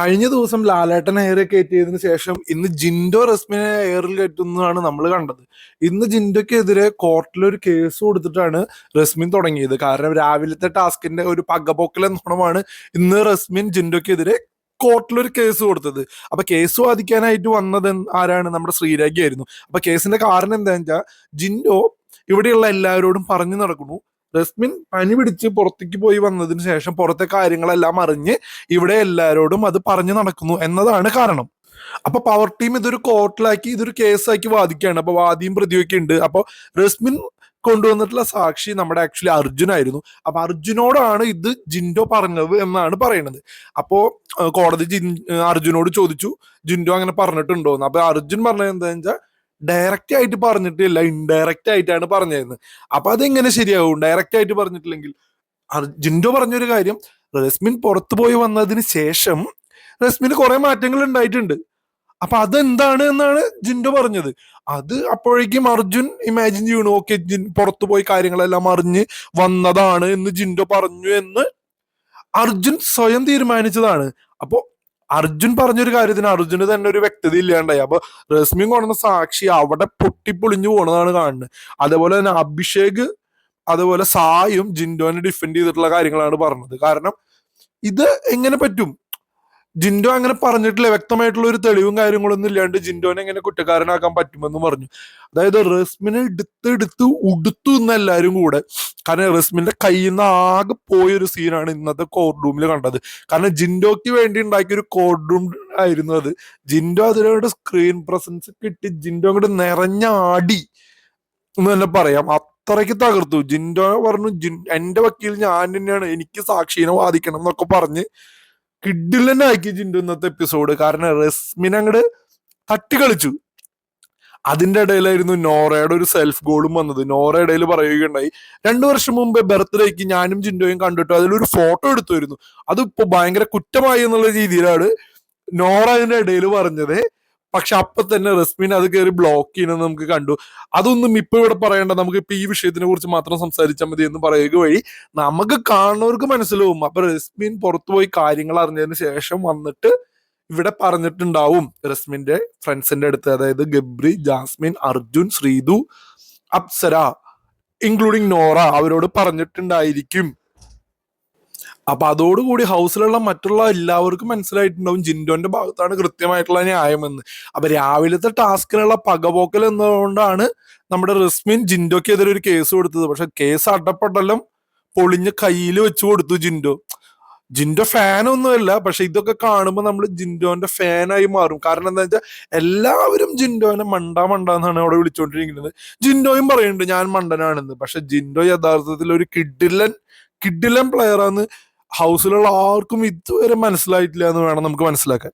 കഴിഞ്ഞ ദിവസം ലാലേട്ടൻ എയർ കയറ്റിയതിനു ശേഷം ഇന്ന് ജിൻഡോ റസ്മിനെ എയറിൽ കയറ്റുന്നതാണ് നമ്മൾ കണ്ടത്. ഇന്ന് ജിൻഡോക്കെതിരെ കോർട്ടിൽ ഒരു കേസ് കൊടുത്തിട്ടാണ് റസ്മിൻ തുടങ്ങിയത്. കാരണം രാവിലത്തെ ടാസ്കിന്റെ ഒരു പകപോക്കൽ എന്നോണമാണ് ഇന്ന് റസ്മിൻ ജിൻഡോക്കെതിരെ കോർട്ടിൽ ഒരു കേസ് കൊടുത്തത്. അപ്പൊ കേസ് വാദിക്കാനായിട്ട് വന്നത് ആരാണ്? നമ്മുടെ ശ്രീരാഗി ആയിരുന്നു. അപ്പൊ കേസിന്റെ കാരണം എന്താണെന്ന് വെച്ചാൽ ജിൻഡോ ഇവിടെയുള്ള എല്ലാവരോടും പറഞ്ഞു നടക്കുന്നു. റസ്മിൻ പനി പിടിച്ച് പുറത്തേക്ക് പോയി വന്നതിന് ശേഷം പുറത്തെ കാര്യങ്ങളെല്ലാം അറിഞ്ഞ് ഇവിടെ എല്ലാവരോടും അത് പറഞ്ഞു നടക്കുന്നു എന്നതാണ് കാരണം. അപ്പൊ പവർ ടീം ഇതൊരു കോർട്ടിലാക്കി ഇതൊരു കേസാക്കി വാദിക്കുകയാണ്. അപ്പൊ വാദിയും പ്രതിയൊക്കെ ഉണ്ട്. അപ്പൊ റസ്മിൻ കൊണ്ടുവന്നിട്ടുള്ള സാക്ഷി നമ്മുടെ ആക്ച്വലി അർജുൻ ആയിരുന്നു. അപ്പൊ അർജുനോടാണ് ഇത് ജിൻഡോ പറഞ്ഞത് എന്നാണ് പറയുന്നത്. അപ്പോ കോടതി ജിൻ അർജുനോട് ചോദിച്ചു. ജിൻഡോ അങ്ങനെ പറഞ്ഞിട്ടുണ്ടോ എന്ന് അപ്പൊ അർജുൻ പറഞ്ഞത് എന്താ വെച്ചാൽ ഡയറക്റ്റ് ആയിട്ട് പറഞ്ഞിട്ടില്ല ഇൻഡയറക്റ്റ് ആയിട്ടാണ് പറഞ്ഞിരുന്നത്. അപ്പൊ അതെങ്ങനെ ശരിയാകും ഡയറക്റ്റ് ആയിട്ട് പറഞ്ഞിട്ടില്ലെങ്കിൽ ജിൻഡോ പറഞ്ഞൊരു കാര്യം റസ്മിൻ പുറത്തു പോയി വന്നതിന് ശേഷം റസ്മിന് കുറെ മാറ്റങ്ങൾ ഉണ്ടായിട്ടുണ്ട്. അപ്പൊ അതെന്താണ് എന്നാണ് ജിൻഡോ പറഞ്ഞത്. അത് അപ്പോഴേക്കും അർജുൻ ഇമാജിൻ ചെയ്യണു ഓക്കെ ജിൻ പുറത്തു പോയി കാര്യങ്ങളെല്ലാം അറിഞ്ഞ് വന്നതാണ് എന്ന് ജിൻഡോ പറഞ്ഞു എന്ന് അർജുൻ സ്വയം തീരുമാനിച്ചതാണ്. അപ്പോ അർജുൻ പറഞ്ഞൊരു കാര്യത്തിന് അർജുന് തന്നെ ഒരു വ്യക്തത ഇല്ലാണ്ടായി. അപ്പൊ റസ്മിൻ കൊണ്ടുവന്ന സാക്ഷി അവിടെ പൊട്ടിപ്പൊളിഞ്ഞു പോണതാണ് കാണുന്നത്. അതേപോലെ തന്നെ അഭിഷേക് അതേപോലെ സായും ജിൻഡോനെ ഡിഫെൻഡ് ചെയ്തിട്ടുള്ള കാര്യങ്ങളാണ് പറഞ്ഞത്. കാരണം ഇത് എങ്ങനെ പറ്റും? ജിൻഡോ അങ്ങനെ പറഞ്ഞിട്ടില്ല. വ്യക്തമായിട്ടുള്ള ഒരു തെളിവും കാര്യങ്ങളൊന്നും ഇല്ലാണ്ട് ജിൻഡോനെ എങ്ങനെ കുറ്റക്കാരനാക്കാൻ പറ്റുമെന്ന് പറഞ്ഞു. അതായത് റസ്മിനെ എടുത്ത് എടുത്ത് ഉടുത്തു ഇന്ന് എല്ലാവരും കൂടെ. കാരണം റസ്മിന്റെ കയ്യിൽ നിന്ന് ആകെ പോയൊരു സീനാണ് ഇന്നത്തെ കോർട്ട് റൂമിൽ കണ്ടത്. കാരണം ജിൻഡോക്ക് വേണ്ടി ഉണ്ടാക്കിയ ഒരു കോർട്ട് റൂം ആയിരുന്നു അത്. ജിൻഡോ അതിനോട് സ്ക്രീൻ പ്രസൻസ് കിട്ടി. ജിൻഡോ അങ്ങോട്ട് നിറഞ്ഞാടി എന്ന് തന്നെ പറയാം. അത്രയ്ക്ക് തകർത്തു. ജിൻഡോ പറഞ്ഞു ജിൻ എന്റെ വക്കീൽ ഞാൻ തന്നെയാണ്. എനിക്ക് സാക്ഷീനെ വാദിക്കണം എന്നൊക്കെ പറഞ്ഞ് കിഡിലന്നെ ആക്കി ജിൻഡോ ഇന്നത്തെ എപ്പിസോഡ് കാരണം റസ്മിൻ അങ്ങോട്ട് തട്ടി കളിച്ചു അതിന്റെ ഇടയിലായിരുന്നു നോറയുടെ ഒരു സെൽഫ് ഗോളും വന്നത്. നോറ ഇടയിൽ പറയുകയുണ്ടായി രണ്ടു വർഷം മുമ്പ് ബർത്ത്ഡേക്ക് ഞാനും ജിൻഡോയും കണ്ടിട്ടു. അതിലൊരു ഫോട്ടോ എടുത്തു വരുന്നു അത് ഇപ്പൊ ഭയങ്കര കുറ്റമായി എന്നുള്ള രീതിയിലാണ് നോറ അതിന്റെ ഇടയിൽ പറഞ്ഞത്. പക്ഷെ അപ്പൊ തന്നെ റസ്മിൻ അത് കയറി ബ്ലോക്ക് ചെയ്യണമെന്ന് നമുക്ക് കണ്ടു. അതൊന്നും ഇപ്പൊ ഇവിടെ പറയണ്ട. നമുക്ക് ഇപ്പൊ ഈ വിഷയത്തിനെ കുറിച്ച് മാത്രം സംസാരിച്ചാൽ മതി എന്ന് പറയുക വഴി നമുക്ക് കാണുന്നവർക്ക് മനസ്സിലാവും. അപ്പൊ റസ്മിൻ പുറത്തുപോയി കാര്യങ്ങൾ അറിഞ്ഞതിന് ശേഷം വന്നിട്ട് ഇവിടെ പറഞ്ഞിട്ടുണ്ടാവും. റസ്മിന്റെ ഫ്രണ്ട്സിന്റെ അടുത്ത് അതായത് ഗബ്രി ജാസ്മിൻ അർജുൻ ശ്രീതു അപ്സര ഇൻക്ലൂഡിങ് നോറ അവരോട് പറഞ്ഞിട്ടുണ്ടായിരിക്കും. അപ്പൊ അതോടുകൂടി ഹൗസിലുള്ള മറ്റുള്ള എല്ലാവർക്കും മനസ്സിലായിട്ടുണ്ടാവും ജിൻഡോന്റെ ഭാഗത്താണ് കൃത്യമായിട്ടുള്ള ന്യായമെന്ന്. അപ്പൊ രാവിലത്തെ ടാസ്കിനുള്ള പകപോക്കൽ എന്നതുകൊണ്ടാണ് നമ്മുടെ റിസ്മിൻ ജിൻഡോക്കെതിരെ ഒരു കേസ് കൊടുത്തത്. പക്ഷെ കേസ് അടപ്പെട്ടെല്ലാം പൊളിഞ്ഞ് കയ്യിൽ വെച്ചു കൊടുത്തു ജിൻഡോ. ജിൻഡോ ഫാൻ ഒന്നുമല്ല പക്ഷെ ഇതൊക്കെ കാണുമ്പോൾ നമ്മൾ ജിൻഡോന്റെ ഫാനായി മാറും. കാരണം എന്താ വെച്ചാൽ എല്ലാവരും ജിൻഡോനെ മണ്ട മണ്ട എന്നാണ് അവിടെ വിളിച്ചുകൊണ്ടിരിക്കുന്നത് ജിൻഡോയും പറയുന്നുണ്ട് ഞാൻ മണ്ടനാണെന്ന്. പക്ഷെ ജിൻഡോ യഥാർത്ഥത്തിൽ ഒരു കിഡിലൻ കിഡിലൻ പ്ലെയർ ആണ് ഹൗസിലുള്ള ആർക്കും ഇതുവരെ മനസ്സിലായിട്ടില്ല എന്ന് വേണം നമുക്ക് മനസ്സിലാക്കാൻ.